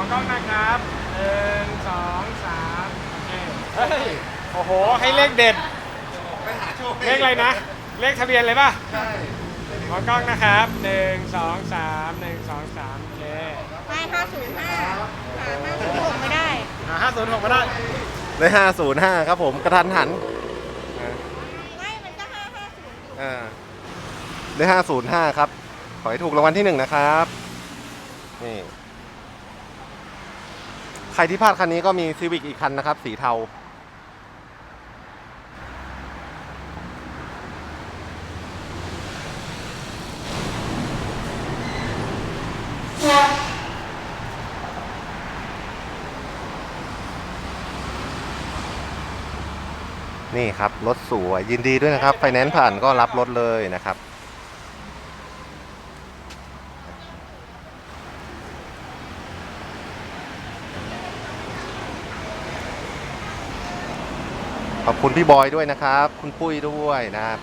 องกล้องนะครับหนึ่งสองสามโอเคเฮ้ยโอ้โห ให้เลขเด็ด ไปหาโชคเลขอะไรนะ เลขทะเบียนเลยป่ะ ใช่มองกล้องนะครับหนึ่งสองสามหนึ่งสองสามโอเคไม่ห้าศูนย์ห้าหาห้าศูนย์หกไม่ได้อ่าห้าศูนย์หกก็ได้ได้ห้าศูนย์ห้าครับผมกระทันหันไม่มันก็ห้าห้าศูนย์อยู่อ่าได้ห้าศูนย์ห้าครับ ขอให้ถูกรางวัลที่หนึ่งนะครับ นี่ใค รที่พลาดคันนี้ก็มีซีวิกอีกคันนะครับ สีเทา นี่ครับ รถสวยยินดีด้วยนะครับ ไฟแนนซ์ผ่านก็รับรถเลยนะครับ อบคุณพี่บอยด้วยนะครับ คุณปุ้ยด้วยนะครับ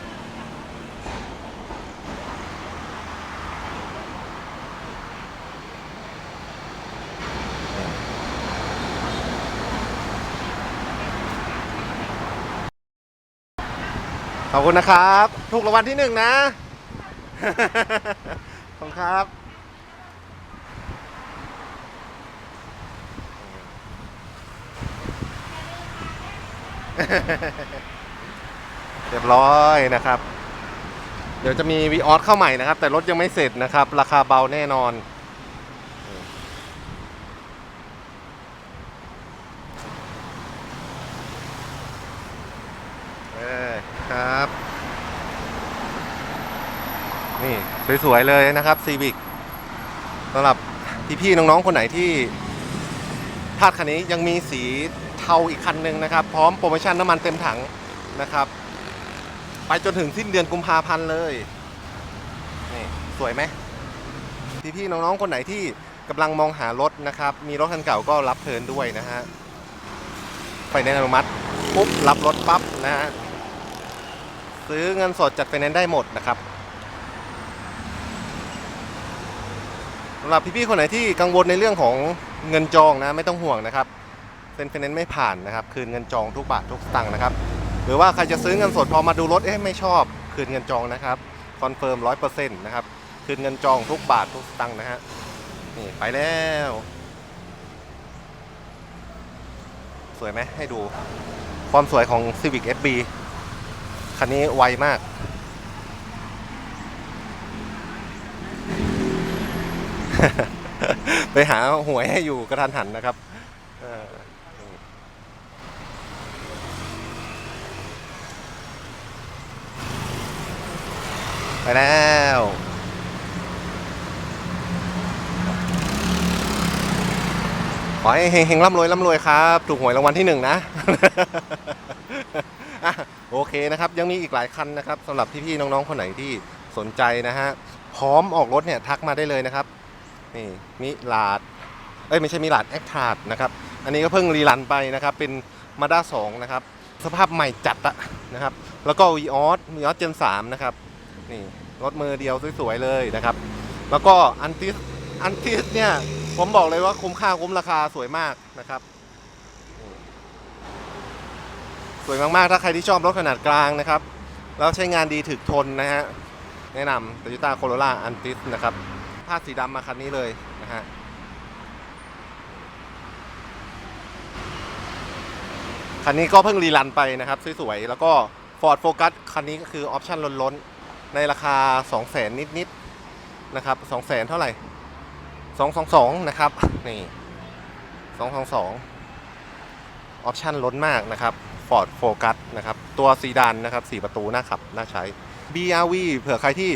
ขอบคุณนะครับ ถูกรางวัลที่หนึ่งนะ ขอบคุณครับ เรียบร้อยนะครับ เดี๋ยวจะมีวีออสเข้าใหม่นะครับ แต่รถยังไม่เสร็จนะครับ ราคาเบาแน่นอนเออครับ นี่ สวย ๆ เลยนะครับซีวิกสำหรับพี่ ๆ น้อง ๆ คนไหนที่พลาดคันนี้ยังมีสี เทาอีกคันหนึ่งนะครับ พร้อมโปรโมชั่นน้ำมันเต็มถังนะครับ ไปจนถึงสิ้นเดือนกุมภาพันธ์เลยนี่สวยไหมพี่ๆน้องๆคนไหนที่กำลังมองหารถนะครับ มีรถคันเก่าก็รับเทินด้วยนะฮะไฟแนนซ์อนุมัติปุ๊บรับรถปั๊บนะฮะซื้อเงินสดจัดไฟแนนซ์ได้หมดนะครับสำหรับพี่ๆคนไหนที่กังวลในเรื่องของเงินจองนะไม่ต้องห่วงนะครับ เซ็นไฟแนนซ์ไม่ผ่านนะครับ คืนเงินจองทุกบาททุกสตางค์นะครับ หรือว่าใครจะซื้อเงินสดพอมาดูรถเอ๊ะไม่ชอบ คืนเงินจองนะครับคอนเฟิร์มร้อยเปอร์เซ็นต์นะครับ คืนเงินจองทุกบาททุกสตางค์นะฮะนี่ไปแล้ว สวยไหมให้ดู ความสวยของ Civic FB คันนี้ไวมากไปหาหวยให้อยู่กระทันหันนะครับเออ ไปแล้วขอให้เฮงๆร่ำรวยร่ำรวยครับ ถูกหวยรางวัลที่หนึ่งนะอะโอเคนะครับ ยังมีอีกหลายคันนะครับสำหรับพี่ๆน้องๆคนไหนที่สนใจนะฮะพร้อมออกรถเนี่ยทักมาได้เลยนะครับนี่มิลาดเอ้ยไม่ใช่มิลาดแอคทาร์ดนะครับอันนี้ก็เพิ่งรีรันไปนะครับ เป็นมาด้า2นะครับ สภาพใหม่จัดอะนะครับ แล้วก็วีออสวีออสเจน3นะครับ นี่รถมือเดียวสวยๆเลยนะครับ แล้วก็อันติสอันติสเนี่ยผมบอกเลยว่าคุ้มค่าคุ้มราคาสวยมากนะครับ สวยมากๆ ถ้าใครที่ชอบรถขนาดกลางนะครับ แล้วใช้งานดีถึกทนนะฮะ แนะนำ Toyota Corolla Antis นะครับ ผ้าสีดำมาคันนี้เลยนะฮะคันนี้ก็เพิ่งรีรันไปนะครับ สวยๆ แล้วก็ Ford Focus คันนี้ก็คือออปชั่นล้นๆ ในราคา 2 0 0 0 0 0นิดๆนะครับ2 0 0 0 0 0เท่าไหร่ 222 นะครับ นี่ 222 ออปชั่นล้นมากนะครับ Ford Focus นะครับ ตัวซีดานนะครับ 4 ประตูน่าขับ น่าใช้ BRV เผื่อใครที่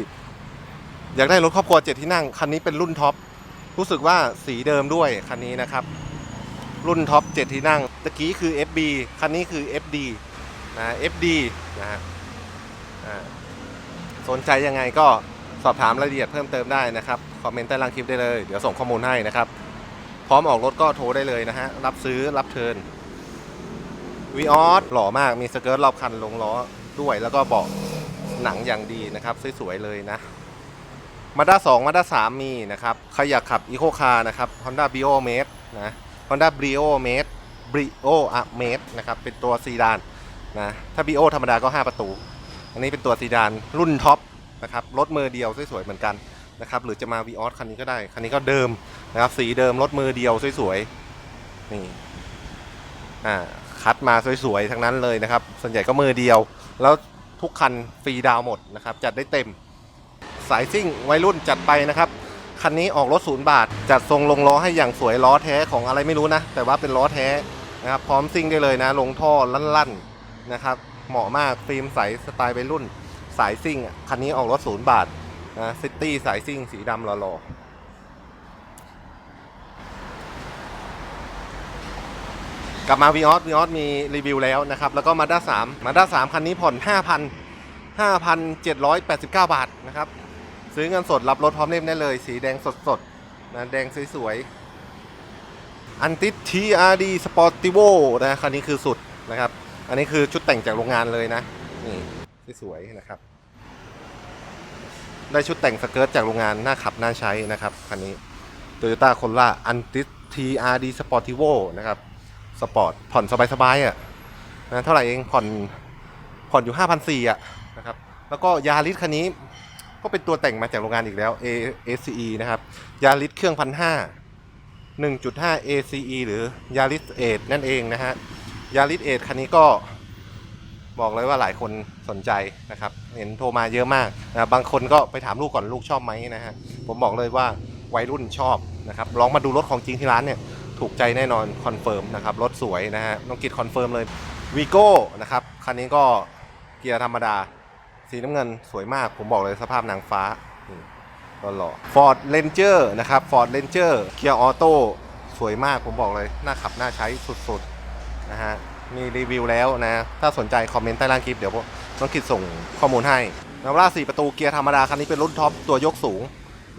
อยากได้รถครอบครัว 7 ที่นั่ง คันนี้เป็นรุ่นท็อป รู้สึกว่าสีเดิมด้วย คันนี้นะครับ รุ่นท็อป 7 ที่นั่ง ตะกี้คือ FB คันนี้คือ FD นะ FD นะฮะ สนใจยังไงก็สอบถามรายละเอียดเพิ่มเติมได้นะครับ คอมเมนต์ใต้ล่างคลิปได้เลย เดี๋ยวส่งข้อมูลให้นะครับ พร้อมออกรถก็โทรได้เลยนะฮะ รับซื้อรับเทินวีออสหล่อมาก มีสเกิร์ตรอบคันลงล้อด้วย แล้วก็เบาะหนังอย่างดีนะครับ สวยๆเลยนะมาด้า2มาด้า3มีนะครับ ใครอยากขับอีโคคาร์นะครับ Honda b i o m a t e นะ Honda Brio Mate Brio a m a t e นะครับ เป็นตัวซีดานนะ ถ้า Brio ธรรมดาก็ 5 ประตู อันนี้เป็นตัวซีดานรุ่นท็อปนะครับรถมือเดียวสวยๆเหมือนกันนะครับหรือจะมา v ีออสคันนี้ก็ได้ คันนี้ก็เดิมนะครับสีเดิมรถมือเดียวสวยๆนี่อ่าคัดมาสวยๆทั้งนั้นเลยนะครับ ส่วนใหญ่ก็มือเดียว แล้วทุกคันฟรีดาวหมดนะครับจัดได้เต็มสายซิ่งวัยรุ่นจัดไปนะครับคันนี้ออกรถศูนย์บาท จัดทรงลงล้อให้อย่างสวยล้อแท้ของอะไรไม่รู้นะ แต่ว่าเป็นล้อแท้นะครับพร้อมซิ่งได้เลยนะ ลงท่อลั่นๆนะครับ เหมาะมากฟิล์มใสสไตล์วัยรุ่น สายซิ่ง คันนี้ออกรถศูนย์บาทนะซิตี้สายซิ่ง สีดำหล่อๆกลับมา v ีออส v ีออสมีรีวิวแล้วนะครับ แล้วก็มาด้า3มมาด้า3คันนี้ผ่อน 5,000 5,789 บาทนะครับ ซื้อเงินสดรับรถพร้อมเล่มได้เลย สีแดงสดๆนะแดงสวยๆอันติส TRD Sportivo นะคันนี้คือสุดนะครับ อันนี้คือชุดแต่งจากโรงงานเลยนะนี่สวยๆนะครับ ได้ชุดแต่งสเกิร์ตจากโรงงานน่าขับน่าใช้นะครับคันนี้ Toyota Corolla Antis TRD Sportivo นะครับสปอร์ตผ่อนสบายๆอะนะเท่าไหร่เองผ่อนผ่อนอยู่ 5,400อะนะครับแล้วก็ยาริสคันนี้ก็เป็นตัวแต่งมาจากโรงงานอีกแล้ว A ACE นะครับยาริสเครื่องพันห้า1.5 ACE หรือยาริสเอนั่นเองนะฮะ ยาริสเอคันนี้ก็บอกเลยว่าหลายคนสนใจนะครับ เห็นโทรมาเยอะมากนะบางคนก็ไปถามลูกก่อนลูกชอบไหมนะฮะผมบอกเลยว่าวัยรุ่นชอบนะครับลองมาดูรถของจริงที่ร้านเนี่ยถูกใจแน่นอนคอนเฟิร์มนะครับรถสวยนะฮะน้องกิดคอนเฟิร์มเลยวีโก้นะครับคันนี้ก็เกียร์ธรรมดา สีน้ำเงินสวยมาก ผมบอกเลยสภาพนางฟ้าก็หล่อฟอร์ดเ n นเจอร์นะครับฟอร์ดเ n นเจอร์เกียร์ออโต้สวยมากผมบอกเลยน่าขับน่าใช้สุดๆ นะฮะมีรีวิวแล้วนะ ถ้าสนใจคอมเมนต์ใต้ล่างคลิปเดี๋ยวน้องกิดส่งข้อมูลให้นาวาร่า4ประตูเกียร์ธรรมดาคันนี้เป็นรุ่นท็อปตัวยกสูง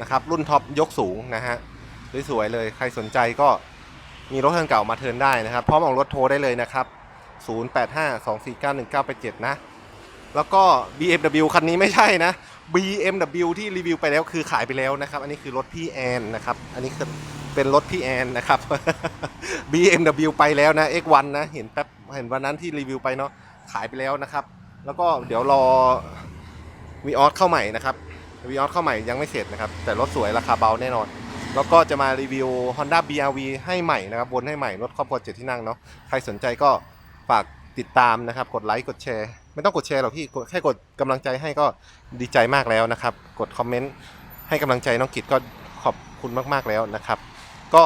นะครับรุ่นท็อปยกสูงนะฮะสวยๆเลยใครสนใจก็มีรถคันเก่ามาเทินได้นะครับพร้อมออกรถโทรได้เลยนะครับ 0852491987 นะ แล้วก็ BMW คันนี้ไม่ใช่นะ BMW ที่รีวิวไปแล้วคือขายไปแล้วนะครับ อันนี้คือรถพี่แอนนะครับ อันนี้คือ เป็นรถพี่แอนนะครับ BMW ไปแล้วนะ X1 นะ เห็นแป๊บเห็นวันนั้นที่รีวิวไปเนาะขายไปแล้วนะครับ แล้วก็เดี๋ยวรอ v ีออสเข้าใหม่นะครับ v ีออสเข้าใหม่ยังไม่เสร็จนะครับ แต่รถสวยราคาเบาแน่นอน แล้วก็จะมารีวิว Honda BRV ให้ใหม่นะครับวนให้ใหม่รถครอบครัวเจ็ดที่นั่งเนาะใครสนใจก็ฝากติดตามนะครับ กดไลค์กดแชร์ ไม่ต้องกดแชร์หรอกพี่แค่กดกำลังใจให้ก็ดีใจมากแล้วนะครับ กดคอมเมนต์ให้กำลังใจน้องกิจก็ขอบคุณมาก ๆ แล้วนะครับ ก็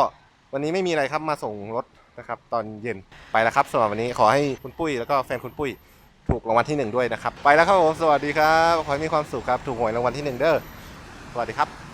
วันนี้ไม่มีอะไรครับมาส่งรถนะครับตอนเย็นไปแล้วครับสำหรับวันนี้ขอให้คุณปุ้ยแล้วก็แฟนคุณปุ้ยถูกรางวัลที่หนึ่งด้วยนะครับ ไปแล้วครับผม สวัสดีครับ ขอให้มีความสุขครับ ถูกหวยรางวัลที่หนึ่งเด้อ สวัสดีครับ